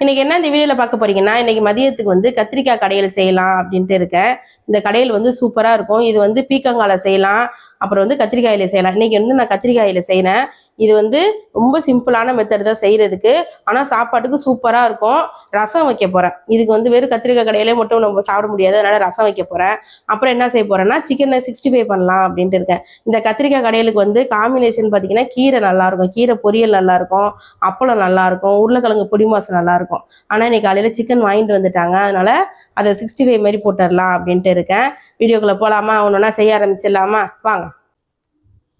இன்னைக்கு என்ன இந்த வீடியோல பார்க்க போறீங்கன்னா இன்னைக்கு மதியத்துக்கு வந்து கத்திரிக்காய் கடையில் செய்யலாம் அப்படின்ட்டு இருக்கேன். இந்த கடையில் வந்து சூப்பரா இருக்கும். இது வந்து பீக்கங்கால செய்யலாம். அப்புறம் வந்து கத்திரிக்காயில செய்யலாம். இன்னைக்கு வந்து நான் கத்திரிக்காயில செய்யறேன். இது வந்து ரொம்ப சிம்பிளான மெத்தட் தான் செய்யறதுக்கு. ஆனா சாப்பாட்டுக்கு சூப்பரா இருக்கும். ரசம் வைக்க போறேன். இதுக்கு வந்து வெறும் கத்திரிக்காய் கடையிலே மட்டும் நம்ம சாப்பிட முடியாது. அதனால ரசம் வைக்க போறேன். அப்புறம் என்ன செய்ய போறேன்னா சிக்கனை சிக்ஸ்டி ஃபைவ் பண்ணலாம் அப்படின்ட்டு இருக்கேன். இந்த கத்திரிக்காய் கடையிலுக்கு வந்து காம்பினேஷன் பார்த்தீங்கன்னா கீரை நல்லா இருக்கும். கீரை பொரியல் நல்லா இருக்கும். அப்பளம் நல்லா இருக்கும். உருளைக்கிழங்கு பொடி மாசம் நல்லா இருக்கும். ஆனால் இன்னைக்கு காலையில் சிக்கன் வாங்கிட்டு வந்துட்டாங்க. அதனால அதை சிக்ஸ்டி ஃபைவ் மாதிரி போட்டுடலாம் அப்படின்ட்டு இருக்கேன். வீடியோக்குள்ளே போகலாமா ஒன்றுனா செய்ய ஆரம்பிச்சிடலாமா? வாங்க.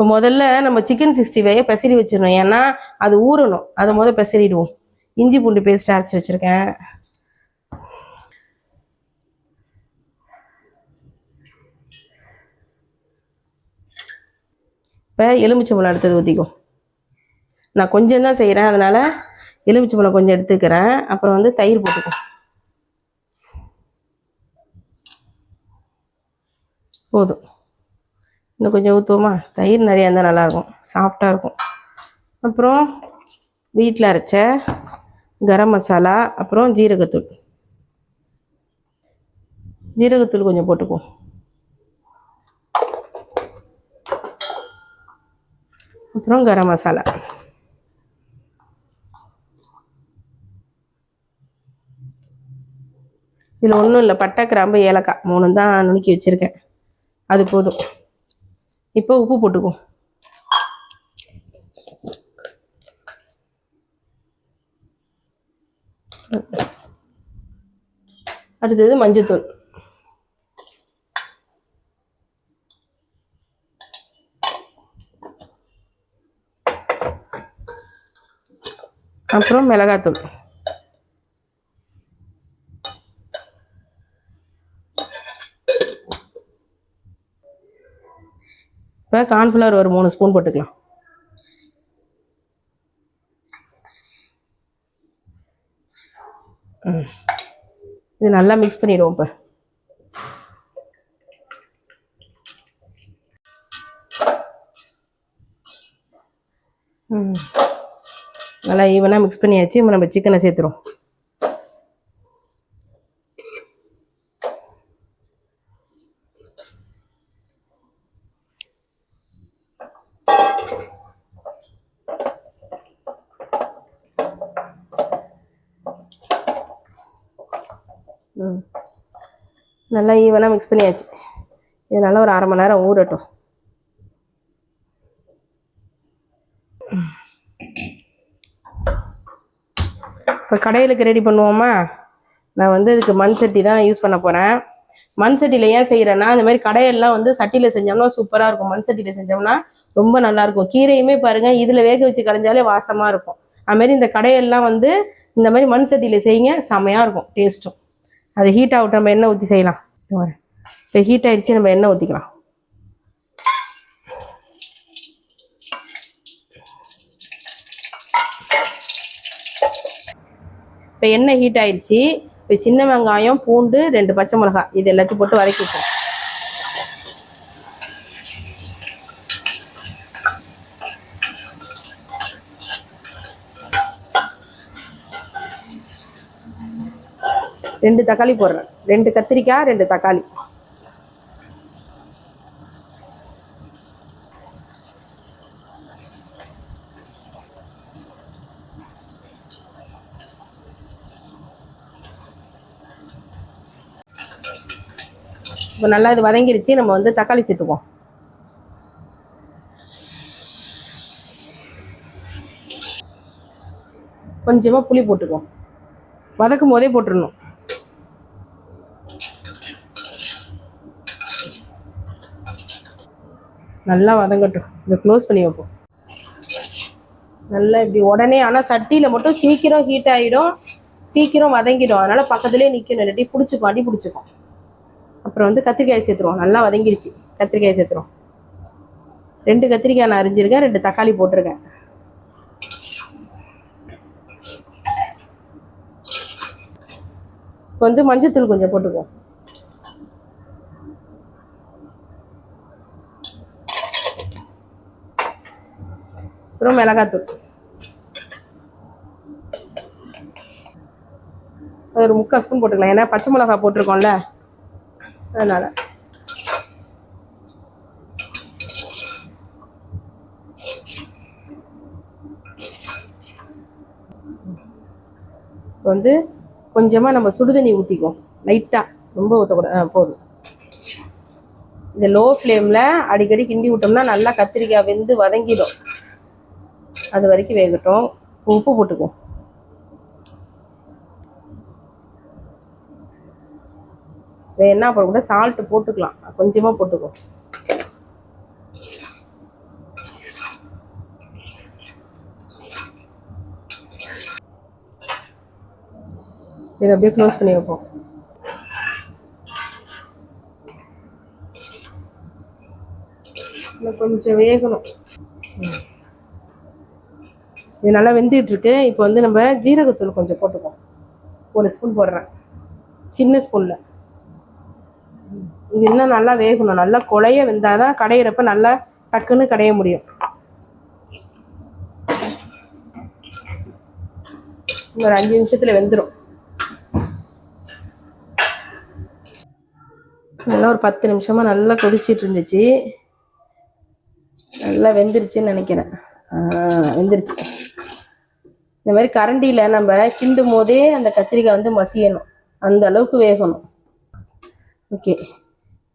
இப்போ முதல்ல நம்ம சிக்கன் சிக்ஸ்டி ஃபைவை பெசரி வச்சிடணும். ஏன்னா அது ஊறணும். அதை முதல்ல பெசரிடுவோம் இஞ்சி பூண்டு பேஸ்ட் அரைச்சி வச்சுருக்கேன். இப்போ எலுமிச்சம்பழம் எடுத்தது ஊற்றிக்கோ நான் கொஞ்சம் தான் செய்கிறேன் அதனால் எலுமிச்சம்பழம் கொஞ்சம் எடுத்துக்கிறேன். அப்புறம் வந்து தயிர் போட்டுக்கோ. போதும். இன்னும் கொஞ்சம் ஊற்றுவோமா தயிர் நிறையா இருந்தால் நல்லாயிருக்கும். சாஃப்டாக இருக்கும். அப்புறம் வீட்டில் அரைச்ச கரம் மசாலா அப்புறம் ஜீரகத்தூள். ஜீரகத்தூள் கொஞ்சம் போட்டுக்குவோம். அப்புறம் கரம் மசாலா. இதில் ஒன்றும் இல்லை. பட்டை கிராம்பு ஏலக்காய் மூணு தான் நுணுக்கி வச்சுருக்கேன். அது போதும். இப்போ உப்பு போட்டுக்குவோம் அடுத்தது மஞ்சத்தூள். அப்புறம் மிளகாத்தூள். இப்போ கார்ன்ஃப்ளவர் ஒரு மூணு ஸ்பூன் போட்டுக்கலாம். இது நல்லா மிக்ஸ் பண்ணிடுவோம் இப்போ. நல்லா ஈவனாக மிக்ஸ் பண்ணியாச்சு. இப்போ நம்ம சிக்கனை சேர்த்துருவோம். நல்லா ஈவனாக மிக்ஸ் பண்ணியாச்சு. இது நல்லா ஒரு அரை மணி நேரம் ஊறட்டும். இப்போ கடையிலுக்கு ரெடி பண்ணுவோமா? நான் வந்து இதுக்கு மண் சட்டி தான் யூஸ் பண்ண போகிறேன் மண் சட்டியில் ஏன் செய்கிறேன்னா இந்த மாதிரி கடையெல்லாம் வந்து சட்டியில் செஞ்சோம்னா சூப்பராக இருக்கும். மண் சட்டியில் செஞ்சோம்னா ரொம்ப நல்லா இருக்கும். கீரையுமே பாருங்கள் இதில் வேக வச்சு கடைஞ்சாலே வாசமாக இருக்கும். அதுமாரி இந்த கடையெல்லாம் வந்து இந்த மாதிரி மண் சட்டியில் செய்யுங்க செமையாக இருக்கும் டேஸ்ட்டும் அது ஹீட் ஆகட்டும் நம்ம எண்ணெய் ஊற்றி செய்யலாம். இப்போ ஹீட் ஆயிடுச்சு நம்ம எண்ணெய் ஊற்றிக்கலாம் இப்போ எண்ணெய் ஹீட் ஆயிடுச்சு. இப்போ சின்ன வெங்காயம் பூண்டு ரெண்டு பச்சை மிளகாய் இது எல்லாத்தையும் போட்டு வதக்கி ரெண்டு தக்காளி போடுறேன். ரெண்டு கத்திரிக்காய் ரெண்டு தக்காளி. இப்போ நல்லா இது வதங்கிருச்சு நம்ம வந்து தக்காளி சேர்த்துக்குவோம். கொஞ்சமாக புளி போட்டுக்குவோம். வதக்கும் போதே போட்டுடணும் நல்லா வதங்கட்டும். இதை க்ளோஸ் பண்ணி வைப்போம். நல்லா இப்படி உடனே ஆனால் சட்டியில் மட்டும் சீக்கிரம் ஹீட் ஆகிடும் சீக்கிரம் வதங்கிடும். அதனால் பக்கத்துலேயே நிற்கணும் இல்லாட்டி பிடிச்சிக்கும் அடி பிடிச்சிக்கும். அப்புறம் வந்து கத்திரிக்காய் சேர்த்துருவோம். நல்லா வதங்கிருச்சு. கத்திரிக்காய் சேர்த்துருவோம். ரெண்டு கத்திரிக்காய் நான் அரிஞ்சிருக்கேன். ரெண்டு தக்காளி போட்டிருக்கேன். வந்து மஞ்சத்தூள் கொஞ்சம் போட்டுக்குவோம். அப்புறம் மிளகாத்தூள். ஒரு முக்கால் ஸ்பூன் போட்டுக்கலாம். ஏன்னா பச்சை மிளகா போட்டிருக்கோம்ல அதனால். வந்து கொஞ்சமாக நம்ம சுடுதண்ணி ஊற்றிக்குவோம் லைட்டாக ரொம்ப ஊற்றக்கூடாது ஆ போதும். இந்த லோ ஃப்ளேமில் அடிக்கடி கிண்டி விட்டோம்னா நல்லா கத்திரிக்காய் வெந்து வதங்கிடும். அது வரைக்கும் வேகட்டும். உப்பு போட்டுக்குவோம். வேணா அப்புறம் கூட சால்ட்டு போட்டுக்கலாம். கொஞ்சமாக போட்டுக்குவோம். இதை அப்படியே க்ளோஸ் பண்ணி வைப்போம். கொஞ்சம் வேகணும். இது நல்லா வெந்துட்டு இருக்கு. இப்போ வந்து நம்ம ஜீரகத்தூள் கொஞ்சம் போட்டுப்போம். ஒரு ஸ்பூன் போடுறேன். சின்ன ஸ்பூனில் இது இன்னும் நல்லா வேகணும். நல்லா குழைய வெந்தாதான் கடையிறப்ப நல்லா டக்குன்னு கடைய முடியும். ஒரு அஞ்சு நிமிஷத்தில் வெந்துடும் நல்லா ஒரு பத்து நிமிஷமாக நல்லா கொதிச்சிட்டு இருந்துச்சு. நல்லா வெந்துருச்சுன்னு நினைக்கிறேன். வெந்துருச்சு. இந்த மாதிரி கரண்டியில் நம்ம கிண்டும் போதே அந்த கத்திரிக்காய் வந்து மசியணும். அந்த அளவுக்கு வேகணும். ஓகே.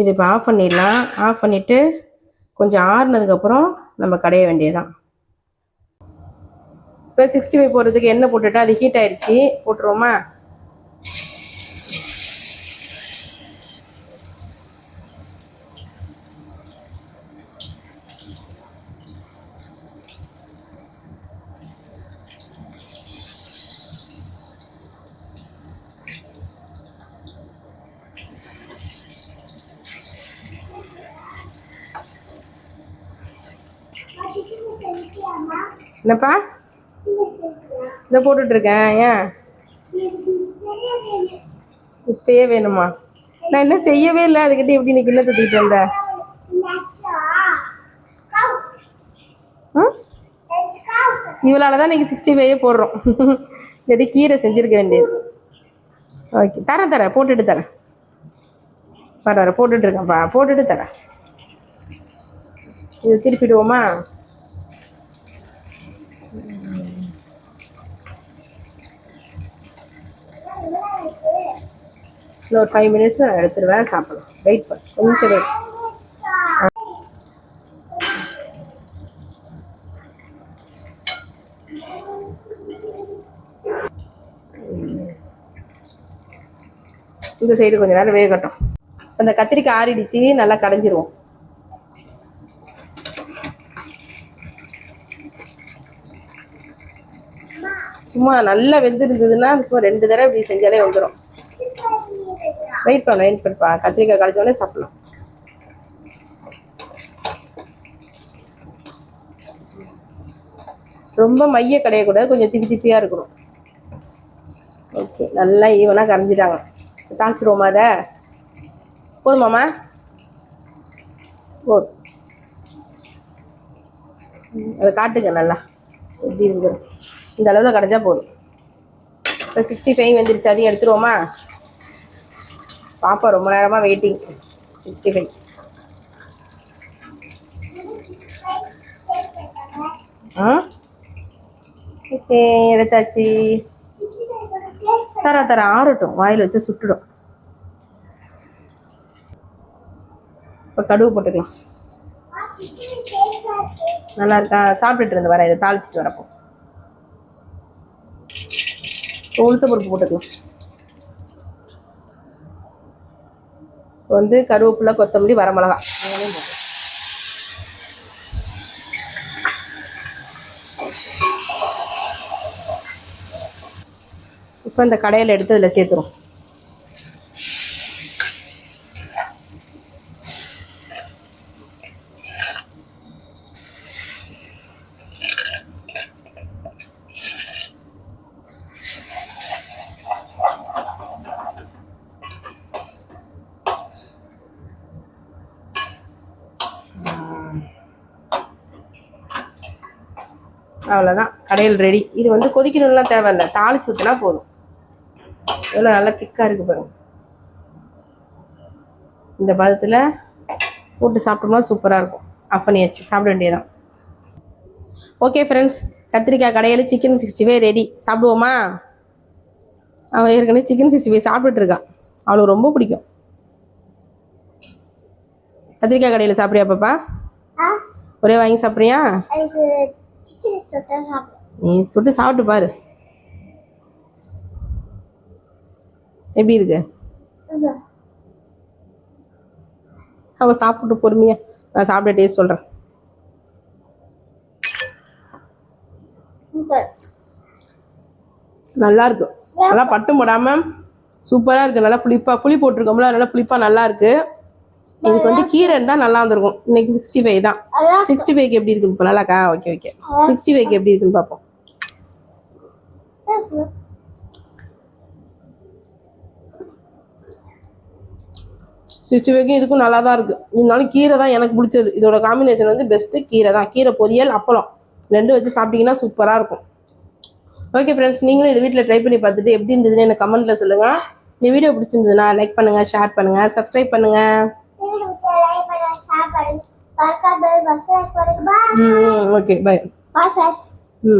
இது இப்போ ஆஃப் பண்ணிடலாம். ஆஃப் பண்ணிவிட்டு கொஞ்சம் ஆறுனதுக்கப்புறம் நம்ம கடைய வேண்டியதுதான். இப்போ சிக்ஸ்டி ஃபைவ் போடுறதுக்கு எண்ணெய் போட்டுவிட்டு அது ஹீட் ஆயிடுச்சு. போட்டுருவோமா? என்னப்பா? இதை போட்டுட்டு இருக்கேன் ஏன்? இப்பயே வேணுமா? நான் என்ன செய்யவே இல்லை அதுக்கிட்ட எப்படி நீ கிண்ண தூக்கிட்டு வந்த? ம்? இவளால தான் இன்றைக்கி சிக்ஸ்டி ஃபைவே போடுறோம். இல்லாட்டி கீரை செஞ்சிருக்க வேண்டியது. ஓகே தரேன் தரேன் போட்டுட்டு தரேன். பரவாயில்ல போட்டுட்டு இருக்கேன்ப்பா போட்டுட்டு தரேன். இது திருப்பிடுவோமா? இன்னும் ஒரு ஃபைவ் மினிட்ஸ் நான் எடுத்துருவேன் சாப்பிடலாம். வெயிட் பண்ண கொஞ்சம் வெயிட் இந்த சைடு கொஞ்சம் நேரம் வேகட்டும். அந்த கத்திரிக்காய் ஆறிடுச்சு நல்லா கடைஞ்சிருவோம். சும்மா நல்லா வெந்திருந்ததுன்னா இப்போ ரெண்டு தடவை இப்படி செஞ்சாலே வந்துடும் வெயிட் பண்ண வெயிட் பண்ணப்பா கத்திரிக்காய் கடைஞ்சோடனே சாப்பிடலாம். ரொம்ப மைய கடையக்கூடாது கொஞ்சம் திப்பி திப்பியாக இருக்கணும். ஓகே நல்லா ஈவனாக கரைஞ்சிட்டாங்க. தாளிச்சிடுவோமா அதை? போதுமாம்மா போதும் அதை காட்டுங்க நல்லா. எப்படி இருக்குது இந்த அளவில் கடைஞ்சா போதும். இப்போ சிக்ஸ்டி ஃபைவ் வந்துருச்சு அதையும் எடுத்துருவோமா? பாப்பா ரொம்ப நேரமாக வெயிட்டிங் சிக்ஸ்டி ஃபைவ் ஆ? ஓகே எடுத்தாச்சு. தர தர ஆறட்டும். வாயில் வச்சு சுட்டுடும். இப்போ கடுகு போட்டுக்கலாம். நல்லா இருக்கா? சாப்பிட்டுட்டு இருந்து வரேன். இதை தாளிச்சிட்டு வரப்போ. உளுத்த பருப்பு போட்டுக்கலாம். வந்து கருவேப்பிலை கொத்தமல்லி வரமிளகா. மூணையும் போட்டு இப்போ இந்த கடையில் எடுத்து இதில் சேர்த்துரும் அவ்வளோதான் கடையில் ரெடி இது வந்து கொதிக்கணும்லாம் தேவையில்லை. தாளிச்சு ஊற்றினா போதும். எவ்வளோ நல்லா திக்காக இருக்கு பாருங்க. இந்த பதத்தில் போட்டு சாப்பிட்டோம்னா சூப்பராக இருக்கும். ஆஃப் பண்ணியாச்சு சாப்பிட வேண்டியதான் ஓகே ஃப்ரெண்ட்ஸ் கத்திரிக்காய் கடையில் சிக்கன் சிக்ஸ்டி ஃபைவ் ரெடி சாப்பிடுவோமா? அவள் ஏற்கனவே சிக்கன் சிக்ஸ்டி ஃபைவ் சாப்பிட்டுட்டு இருக்கா. அவளுக்கு ரொம்ப பிடிக்கும். கத்திரிக்காய் கடையில் சாப்பிட்றியா பாப்பா? ஒரே வாங்கி சாப்பிட்றியா? நீ தொட்டு சாப்பிட்டு பாரு. எப்படி இருக்கு? அவள் சாப்பிட்டு பொறுமையா நான் சாப்பிட்ட டேஸ்ட் சொல்கிறேன் நல்லா இருக்கு. நல்லா பட்டும் போடாம சூப்பராக இருக்கு. நல்லா புளிப்பா புளி போட்டிருக்கோம்ல நல்லா புளிப்பா நல்லா இருக்கு. இதுக்கு வந்து கீரை இருந்தால் நல்லா வந்திருக்கும். இன்னைக்கு சிக்ஸ்டி ஃபைவ் தான். சிக்ஸ்டி ஃபைவ்க்கு எப்படி இருக்குன்னு இப்போ நல்லாக்கா ஓகே ஓகே சிக்ஸ்டி ஃபைவ்க்கு எப்படி இருக்குன்னு பார்ப்போம் சிக்ஸ்டி ஃபைவ்க்கும் இதுக்கும் நல்லா தான் இருக்குது இருந்தாலும் கீரை தான் எனக்கு பிடிச்சது. இதோட காம்பினேஷன் வந்து பெஸ்ட்டு கீரை தான். கீரை பொரியல் அப்பளம். ரெண்டும் வச்சு சாப்பிட்டீங்கன்னா சூப்பராக இருக்கும். ஓகே ஃப்ரெண்ட்ஸ் நீங்களும் இதை வீட்டில் ட்ரை பண்ணி பார்த்துட்டு எப்படி இருந்ததுன்னு எனக்கு கமெண்ட்டில் சொல்லுங்கள் இந்த வீடியோ பிடிச்சிருந்ததுன்னா லைக் பண்ணுங்கள் ஷேர் பண்ணுங்கள் சப்ஸ்கிரைப் பண்ணுங்கள் ಓಕೆ ಬಾಯ್ ಹ್ಮ್.